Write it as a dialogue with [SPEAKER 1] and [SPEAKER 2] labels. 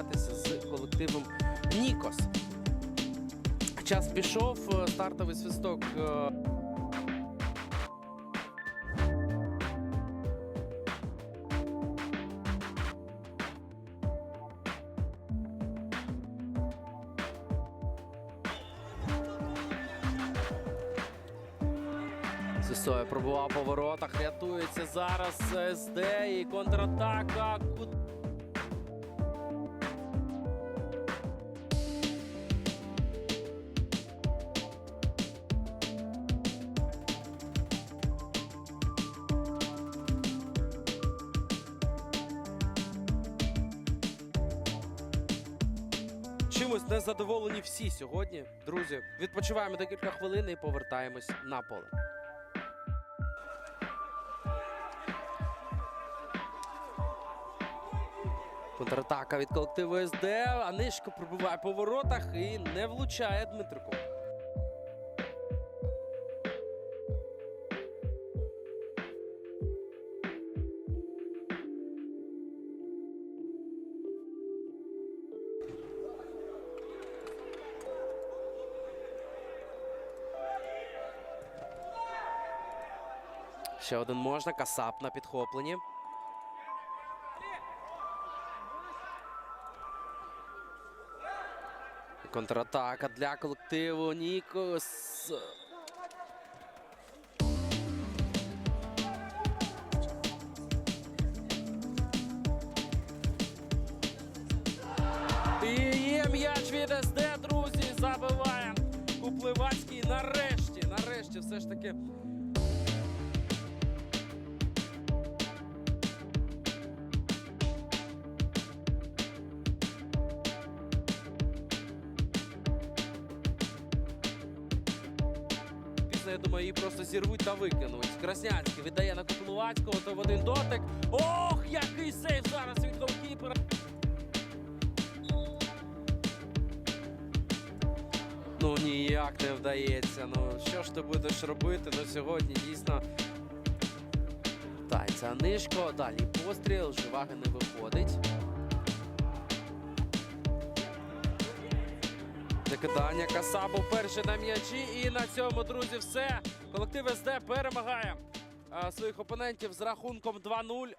[SPEAKER 1] змагатися з колективом Нікос. Час пішов, е, стартовий свисток. е, пробував по воротах, рятується зараз СД і контратака. Чимось незадоволені всі сьогодні. Друзі, відпочиваємо декілька хвилин і повертаємось на поле. Контратака від колективу СД. Анишко пробиває по воротах і не влучає Дмитрику. Ще один можна. Касап на підхопленні. Контратака для колективу Нікос. І є м'яч від СД, друзі. Забиває Купливацький. Нарешті, нарешті, все ж таки. Я думаю, її просто зірвуть та викинуть. Краснянський віддає на Куплувацького, то в один дотик. Ох, який сейф зараз від голкіпера. Ну ніяк не вдається. Ну що ж ти будеш робити? Ну сьогодні дійсно. Тається нишко, далі постріл, живаги не виходить. Закидання Касабу перший на м'ячі. І на цьому, друзі, все. Колектив СД перемагає своїх опонентів з рахунком 2-0.